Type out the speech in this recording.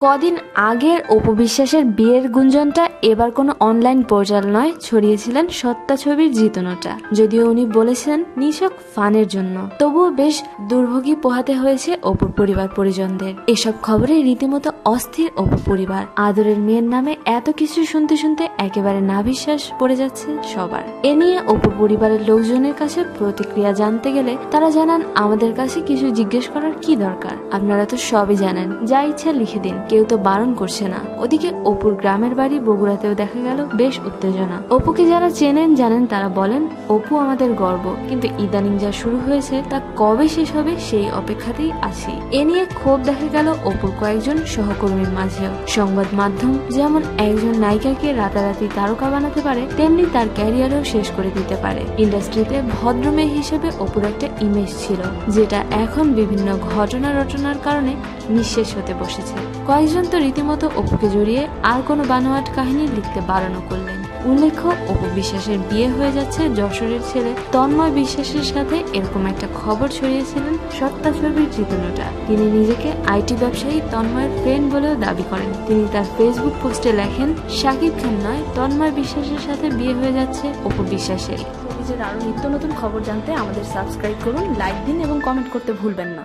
কদিন আগের অপবিশ্বাসের বিয়ের গুঞ্জনটা এবার কোনো অনলাইন পোর্টাল নয়, ছড়িয়েছিলেন সত্তা ছবির জিতনটা। যদিও উনি বলেছিলেন নিছক ফানের জন্য। তবুও বেশ দুর্ভোগী পোহাতে হয়েছে অপুর পরিবার পরিজনদের। এসব খবরে রীতিমতো অস্থির অপু পরিবার। আদরের মেয়ের নামে এত কিছু শুনতে শুনতে একেবারে নাভিশ্বাস পড়ে যাচ্ছে সবার। এ নিয়ে অপুর পরিবারের লোকজনের কাছে প্রতিক্রিয়া জানতে গেলে তারা জানান, আমাদের কাছে কিছু জিজ্ঞেস করার কি দরকার? আপনারা তো সবই জানেন। যা ইচ্ছা লিখে দিন। কেউ তো বারণ করছে না। ওদিকে অপুর গ্রামের বাড়ি বগুড়াতেও দেখা গেল বেশ উত্তেজনা। অপুকে যারা চেনেন, জানেন, তারা বলেন, অপু আমাদের গর্ব। কিন্তু ইদানিং যা শুরু হয়েছে, তা কবে শেষ হবে সেই অপেক্ষাতেই আছি। এ নিয়ে ক্ষোভ দেখা গেল অপুর কয়েকজন সহকর্মীর মাঝেও। সংবাদ মাধ্যম যেমন একজন নায়িকাকে রাতারাতি তারকা বানাতে পারে, তেমনি তার ক্যারিয়ারও শেষ করে দিতে পারে। ইন্ডাস্ট্রিতে ভদ্রমেয়ে হিসেবে অপুর একটা ইমেজ ছিল, যেটা এখন বিভিন্ন ঘটনা রটনার কারণে নিঃশেষ হতে বসেছে। কয়েকজন তো রীতিমতো অপুকে জড়িয়ে আর কোনো বানোয়াট কাহিনী লিখতে বারণও করলেন। উল্লেখ্য, অপু বিশ্বাসের বিয়ে হয়ে যাচ্ছে যশোরের ছেলে তন্ময় বিশ্বাসের সাথে এরকম একটা খবর ছড়িয়েছিলেন সত্তা ছবির চেতনাটা তিনি নিজেকে আইটি ব্যবসায়ী তন্ময়ের ফ্রেন্ড বলেও দাবি করেন। তিনি তার ফেসবুক পোস্টে লেখেন, শাকিব খান নয়, তন্ময় বিশ্বাসের সাথে বিয়ে হয়ে যাচ্ছে অপু বিশ্বাসের আরও নিত্য নতুন খবর জানতে আমাদের সাবস্ক্রাইব করুন, লাইক দিন এবং কমেন্ট করতে ভুলবেন না।